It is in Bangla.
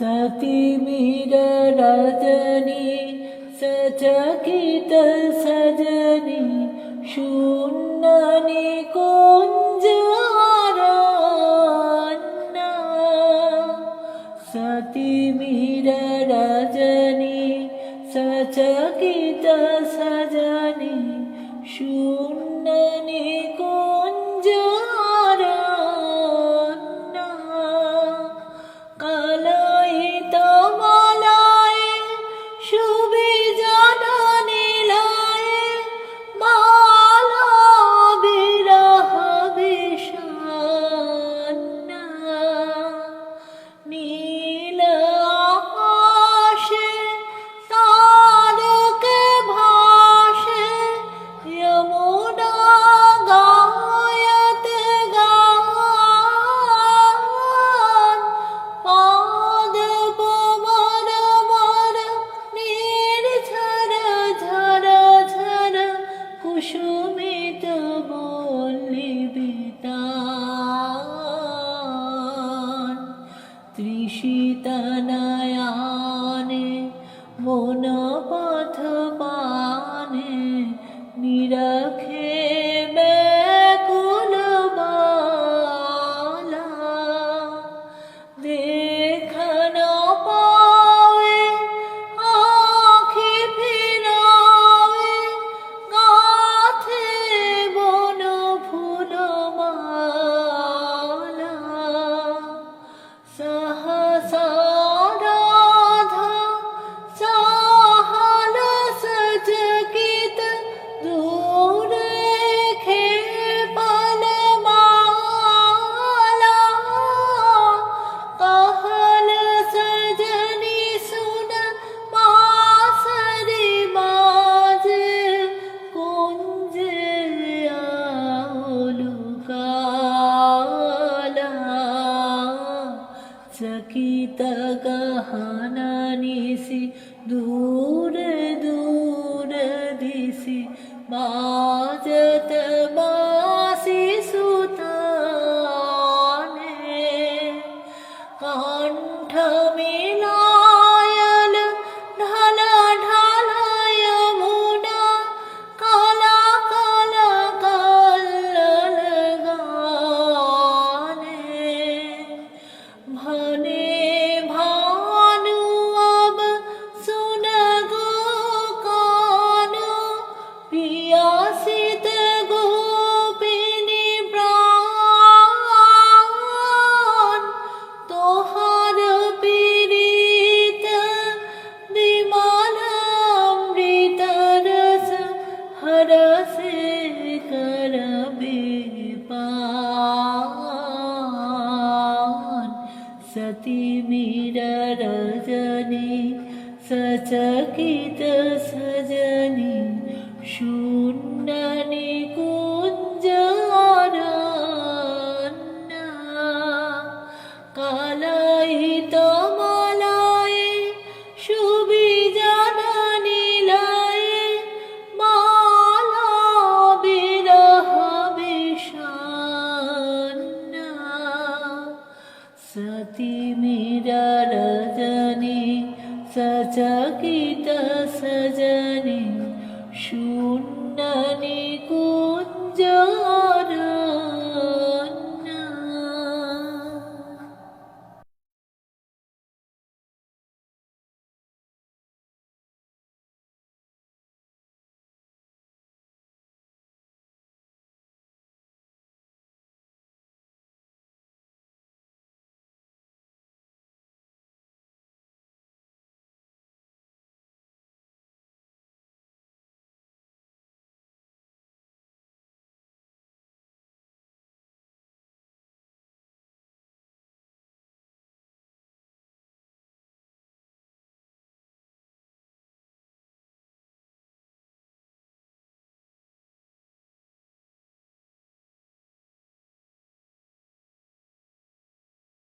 सती मीरा रजनी सचकित सजनी शून्यनी đôi ಸಖಿತಗಹನನಿಸಿ ದೂರ ದೂರ ದಿಸಿ ಬಾಜತ রজনী সচকিত সজনী শূন্যনি কুঞ্জরন্না কালাহিত মালায়ে সুবিজানিলায়ে মালা বিরহবে সন্না সতিমে ڈنی